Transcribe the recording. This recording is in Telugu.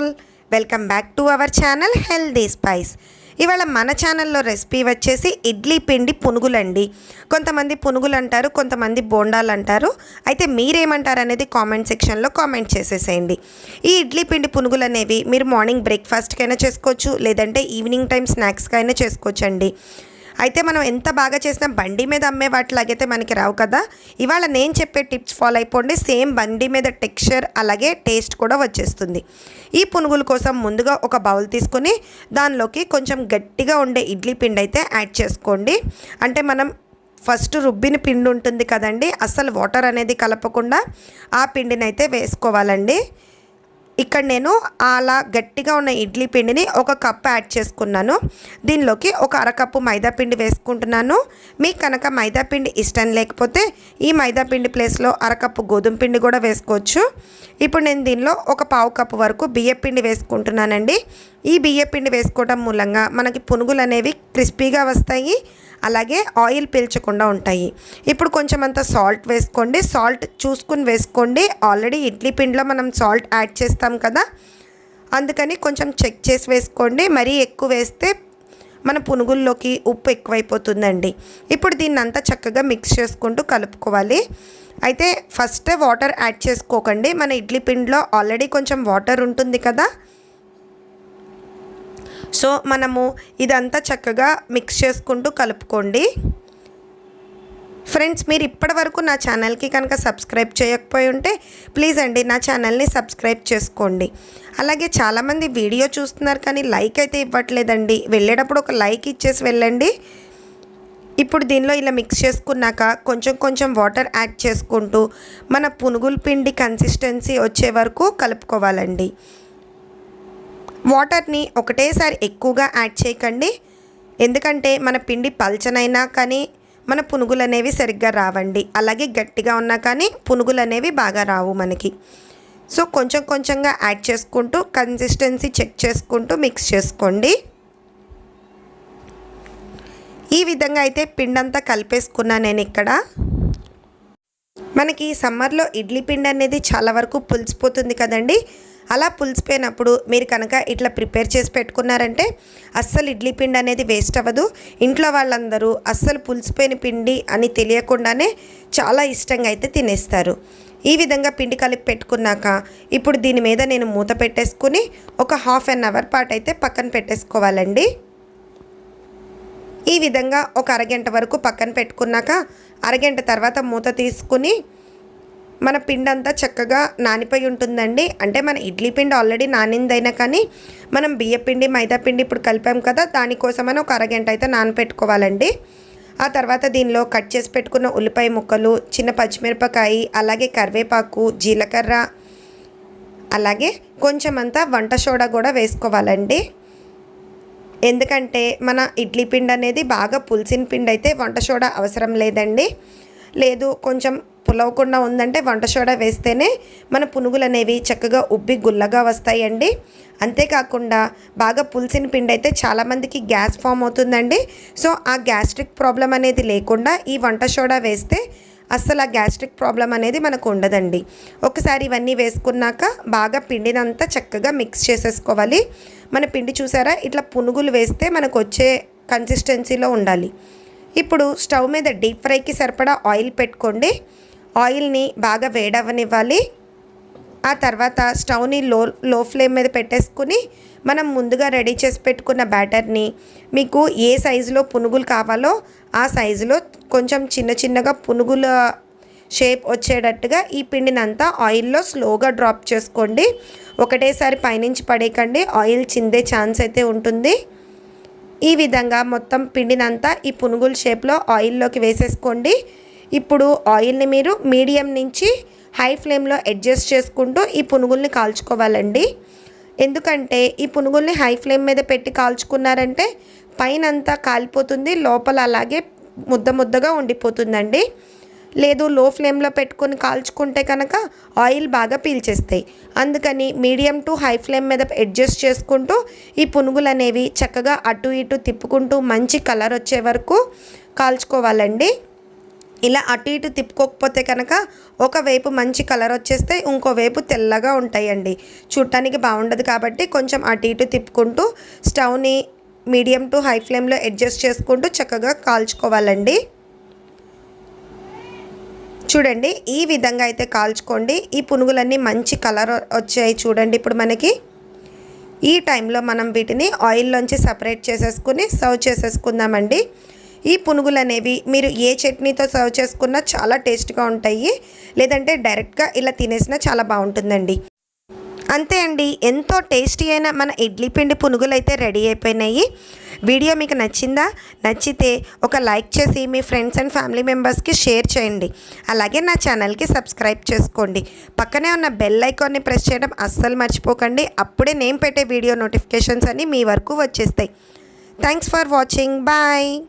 All welcome back to our channel healthy spice. ఇవాళ మన ఛానల్లో రెసిపీ వచ్చేసి ఇడ్లీ పిండి పునుగులండి. కొంతమంది పునుగులు అంటారు కొంతమంది బోండాలు అంటారు అయితే మీరేమంటారు అనేది కామెంట్ సెక్షన్లో కామెంట్ చేసేసేయండి. ఈ ఇడ్లీ పిండి పునుగులు అనేవి మీరు మార్నింగ్ బ్రేక్ఫాస్ట్కైనా చేసుకోవచ్చు లేదంటే ఈవినింగ్ టైం స్నాక్స్కైనా చేసుకోవచ్చండి. అయితే మనం ఎంత బాగా చేసినా బండి మీద అమ్మే వాటిలాగైతే మనకి రావు కదా. ఇవాళ నేను చెప్పే టిప్స్ ఫాలో అయిపోండి. సేమ్ బండి మీద టెక్స్చర్ అలాగే టేస్ట్ కూడా వచ్చేస్తుంది. ఈ పునుగుల కోసం ముందుగా ఒక బౌల్ తీసుకుని దానిలోకి కొంచెం గట్టిగా ఉండే ఇడ్లీ పిండి అయితే యాడ్ చేసుకోండి. అంటే మనం ఫస్ట్ రుబ్బిన పిండి ఉంటుంది కదండి. అసలు వాటర్ అనేది కలపకుండా ఆ పిండిని అయితే వేసుకోవాలండి. ఇక్కడ నేను అలా గట్టిగా ఉన్న ఇడ్లీ పిండిని ఒక కప్ యాడ్ చేసుకున్నాను. దీనిలోకి ఒక అరకప్పు మైదా పిండి వేసుకుంటున్నాను. మీకు కనుక మైదా పిండి ఇష్టం లేకపోతే ఈ మైదా పిండి ప్లేస్లో అరకప్పు గోధుమ పిండి కూడా వేసుకోవచ్చు. ఇప్పుడు నేను దీనిలో ఒక పావు కప్పు వరకు బియ్య పిండి వేసుకుంటున్నానండి. ఈ బియ్య పిండి వేసుకోవడం మూలంగా మనకి పునుగులు అనేవి క్రిస్పీగా వస్తాయి. అలాగే ఆయిల్ పీల్చకుండా ఉంటాయి. ఇప్పుడు కొంచెం అంత సాల్ట్ వేసుకోండి. సాల్ట్ చూసుకుని వేసుకోండి. ఆల్రెడీ ఇడ్లీ పిండిలో మనం సాల్ట్ యాడ్ చేస్తాం కదా. అందుకని కొంచెం చెక్ చేసి వేసుకోండి. మరీ ఎక్కువ వేస్తే మన పునుగుల్లోకి ఉప్పు ఎక్కువైపోతుందండి. ఇప్పుడు దీన్ని అంతా చక్కగా మిక్స్ చేసుకుంటూ కలుపుకోవాలి. అయితే ఫస్ట్ వాటర్ యాడ్ చేసుకోకండి. మన ఇడ్లీ పిండిలో ఆల్రెడీ కొంచెం వాటర్ ఉంటుంది కదా. సో మనము ఇదంతా చక్కగా మిక్స్ చేసుకుంటూ కలుపుకోండి. ఫ్రెండ్స్ మీరు ఇప్పటి వరకు నా ఛానల్కి కనుక సబ్స్క్రైబ్ చేయకపోయి ఉంటే ప్లీజ్ అండి నా ఛానల్ని సబ్స్క్రైబ్ చేసుకోండి. అలాగే చాలామంది వీడియో చూస్తున్నారు కానీ లైక్ అయితే ఇవ్వట్లేదండి. వెళ్ళేటప్పుడు ఒక లైక్ ఇచ్చేసి వెళ్ళండి. ఇప్పుడు దీనిలో ఇలా మిక్స్ చేసుకున్నాక కొంచెం కొంచెం వాటర్ యాడ్ చేసుకుంటూ మన పునుగుల పిండి కన్సిస్టెన్సీ వచ్చే వరకు కలుపుకోవాలండి. వాటర్ని ఒకటేసారి ఎక్కువగా యాడ్ చేయకండి. ఎందుకంటే మన పిండి పల్చనైనా కానీ మన పునుగులు అనేవి సరిగ్గా రావండి. అలాగే గట్టిగా ఉన్నా కానీ పునుగులు అనేవి బాగా రావు మనకి. సో కొంచెం కొంచెంగా యాడ్ చేసుకుంటూ కన్సిస్టెన్సీ చెక్ చేసుకుంటూ మిక్స్ చేసుకోండి. ఈ విధంగా అయితే పిండంతా కలిపేసుకున్నా నేను ఇక్కడ. మనకి సమ్మర్లో ఇడ్లీ పిండి అనేది చాలా వరకు పులిసిపోతుంది కదండి. అలా పులిసిపోయినప్పుడు మీరు కనుక ఇట్లా ప్రిపేర్ చేసి పెట్టుకున్నారంటే అస్సలు ఇడ్లీ పిండి అనేది వేస్ట్ అవ్వదు. ఇంట్లో వాళ్ళందరూ అస్సలు పులిసిపోయిన పిండి అని తెలియకుండానే చాలా ఇష్టంగా అయితే తినేస్తారు. ఈ విధంగా పిండి కలిపి పెట్టుకున్నాక ఇప్పుడు దీని మీద నేను మూత పెట్టేసుకుని ఒక హాఫ్ అన్ అవర్ పాటు అయితే పక్కన పెట్టేసుకోవాలండి. ఈ విధంగా ఒక అరగంట వరకు పక్కన పెట్టుకున్నాక అరగంట తర్వాత మూత తీసుకుని మన పిండి అంతా చక్కగా నానిపోయి ఉంటుందండి. అంటే మన ఇడ్లీ పిండి ఆల్రెడీ నానిందైనా కానీ మనం బియ్య పిండి మైదా పిండి ఇప్పుడు కలిపాం కదా దానికోసమని ఒక అరగంట అయితే నానపెట్టుకోవాలండి. ఆ తర్వాత దీనిలో కట్ చేసి పెట్టుకున్న ఉల్లిపాయ ముక్కలు చిన్న పచ్చిమిరపకాయ అలాగే కరివేపాకు జీలకర్ర అలాగే కొంచెం అంతా వంట సోడా కూడా వేసుకోవాలండి. ఎందుకంటే మన ఇడ్లీ పిండి అనేది బాగా పులిసిన పిండి అయితే వంట సోడా అవసరం లేదండి. లేదు కొంచెం పులవకుండా ఉందంటే వంట సోడా వేస్తేనే మన పునుగులు అనేవి చక్కగా ఉబ్బి గుల్లగా వస్తాయండి. అంతేకాకుండా బాగా పులిసిన పిండి అయితే చాలామందికి గ్యాస్ ఫామ్ అవుతుందండి. సో ఆ గ్యాస్ట్రిక్ ప్రాబ్లం అనేది లేకుండా ఈ వంట సోడా వేస్తే అస్సలు ఆ గ్యాస్ట్రిక్ ప్రాబ్లం అనేది మనకు ఉండదండి. ఒకసారి ఇవన్నీ వేసుకున్నాక బాగా పిండినంతా చక్కగా మిక్స్ చేసేసుకోవాలి. మన పిండి చూసారా? ఇట్లా పునుగులు వేస్తే మనకు వచ్చే కన్సిస్టెన్సీలో ఉండాలి. ఇప్పుడు స్టవ్ మీద డీప్ ఫ్రైకి సరిపడా ఆయిల్ పెట్టుకోండి. ఆయిల్ని బాగా వేడవనివ్వాలి. ఆ తర్వాత స్టవ్ని లో లో ఫ్లేమ్ మీద పెట్టేసుకుని మనం ముందుగా రెడీ చేసి పెట్టుకున్న బ్యాటర్ని మీకు ఏ సైజులో పునుగులు కావాలో ఆ సైజులో కొంచెం చిన్న చిన్నగా పునుగుల షేప్ వచ్చేటట్టుగా ఈ పిండినంతా ఆయిల్లో స్లోగా డ్రాప్ చేసుకోండి. ఒకటేసారి పైనుంచి పడేయకండి. ఆయిల్ చిందే ఛాన్స్ అయితే ఉంటుంది. ఈ విధంగా మొత్తం పిండినంతా ఈ పునుగుల షేప్లో ఆయిల్లోకి వేసేసుకోండి. ఇప్పుడు ఆయిల్ని మీరు మీడియం నుంచి హై ఫ్లేమ్లో అడ్జస్ట్ చేసుకుంటూ ఈ పునుగుల్ని కాల్చుకోవాలండి. ఎందుకంటే ఈ పునుగుల్ని హై ఫ్లేమ్ మీద పెట్టి కాల్చుకున్నారంటే పైన అంతా కాలిపోతుంది లోపల అలాగే ముద్ద ముద్దగా ఉండిపోతుందండి. లేదు లో ఫ్లేమ్లో పెట్టుకొని కాల్చుకుంటే కనుక ఆయిల్ బాగా పీల్చేస్తాయి. అందుకని మీడియం టు హై ఫ్లేమ్ మీద అడ్జస్ట్ చేసుకుంటూ ఈ పునుగులు అనేవి చక్కగా అటు ఇటు తిప్పుకుంటూ మంచి కలర్ వచ్చే వరకు కాల్చుకోవాలండి. ఇలా అటు ఇటు తిప్పుకోకపోతే కనుక ఒకవైపు మంచి కలర్ వచ్చేస్తే ఇంకోవైపు తెల్లగా ఉంటాయండి. చూడటానికి బాగుండదు కాబట్టి కొంచెం అటు ఇటు తిప్పుకుంటూ స్టవ్ని మీడియం టు హై ఫ్లేమ్లో అడ్జస్ట్ చేసుకుంటూ చక్కగా కాల్చుకోవాలండి. చూడండి ఈ విధంగా అయితే కాల్చుకోండి. ఈ పునుగులన్నీ మంచి కలర్ వచ్చాయి చూడండి ఇప్పుడు మనకి. ఈ టైంలో మనం వీటిని ఆయిల్లోంచి సపరేట్ చేసేసుకుని సర్వ్ చేసేసుకుందామండి. ఈ పునుగులు అనేవి మీరు ఏ చట్నీతో సర్వ్ చేసుకున్నా చాలా టేస్ట్గా ఉంటాయి. లేదంటే డైరెక్ట్గా ఇలా తినేసినా చాలా బాగుంటుందండి. అంతే అండి. ఎంతో టేస్టీ అయిన మన ఇడ్లీ పిండి పునుగులు అయితే రెడీ అయిపోయినాయి. వీడియో మీకు నచ్చిందా? నచ్చితే ఒక లైక్ చేసి మీ ఫ్రెండ్స్ అండ్ ఫ్యామిలీ మెంబర్స్కి షేర్ చేయండి. అలాగే నా ఛానల్కి సబ్స్క్రైబ్ చేసుకోండి. పక్కనే ఉన్న బెల్ ఐకాన్ని ప్రెస్ చేయడం అస్సలు మర్చిపోకండి. అప్పుడే నేను పెట్టే వీడియో నోటిఫికేషన్స్ అన్నీ మీ వరకు వచ్చేస్తాయి. Thanks for watching. బాయ్.